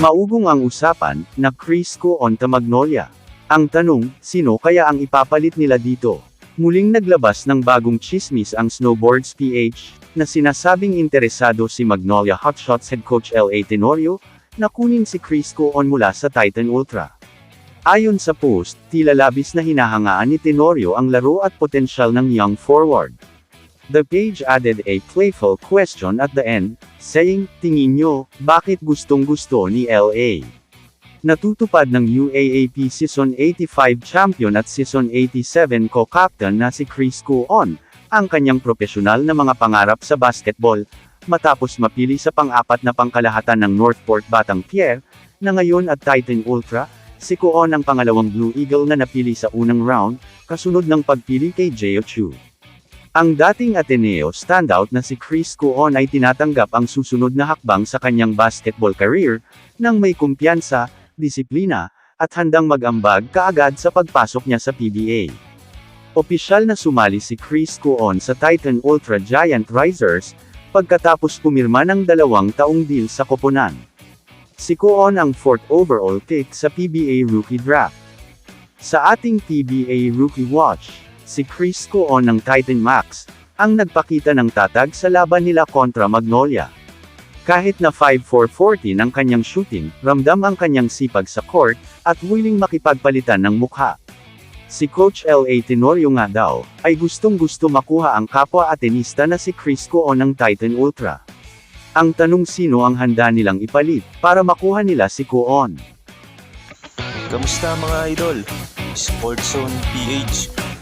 Maugong ang usapan, na Chris on ta Magnolia. Ang tanong, sino kaya ang ipapalit nila dito? Muling naglabas ng bagong chismis ang Snowboards PH, na sinasabing interesado si Magnolia Hotshots head coach L.A. Tenorio, na kunin si Chris on mula sa Titan Ultra. Ayon sa post, tila labis na hinahangaan ni Tenorio ang laro at potensyal ng young forward. The page added a playful question at the end, saying, Tingin nyo, bakit gustong gusto ni LA? Natutupad ng UAAP Season 85 champion at Season 87 co-captain na si Chris Cuon, ang kanyang profesional na mga pangarap sa basketball, matapos mapili sa pang-apat na pangkalahatan ng Northport Batang Pierre, na ngayon at Titan Ultra, si Cuon ang pangalawang Blue Eagle na napili sa unang round, kasunod ng pagpili kay Jeo Chu. Ang dating Ateneo standout na si Chris Cuon ay tinatanggap ang susunod na hakbang sa kanyang basketball career, nang may kumpiyansa, disiplina, at handang mag-ambag kaagad sa pagpasok niya sa PBA. Opisyal na sumali si Chris Cuon sa Titan Ultra Giant Risers, pagkatapos pumirma ng dalawang taong deal sa koponan. Si Cuon ang fourth overall pick sa PBA Rookie Draft. Sa ating PBA Rookie Watch, si Chris Cuon ng Titan Max, ang nagpakita ng tatag sa laban nila kontra Magnolia. Kahit na 5-4-40 ng kanyang shooting, ramdam ang kanyang sipag sa court, at willing makipagpalitan ng mukha. Si Coach L.A. Tenorio nga daw, ay gustong gusto makuha ang kapwa atenista na si Chris Cuon ng Titan Ultra. Ang tanong sino ang handa nilang ipalit, para makuha nila si Cuon. Kamusta mga idol? Sports Zone PH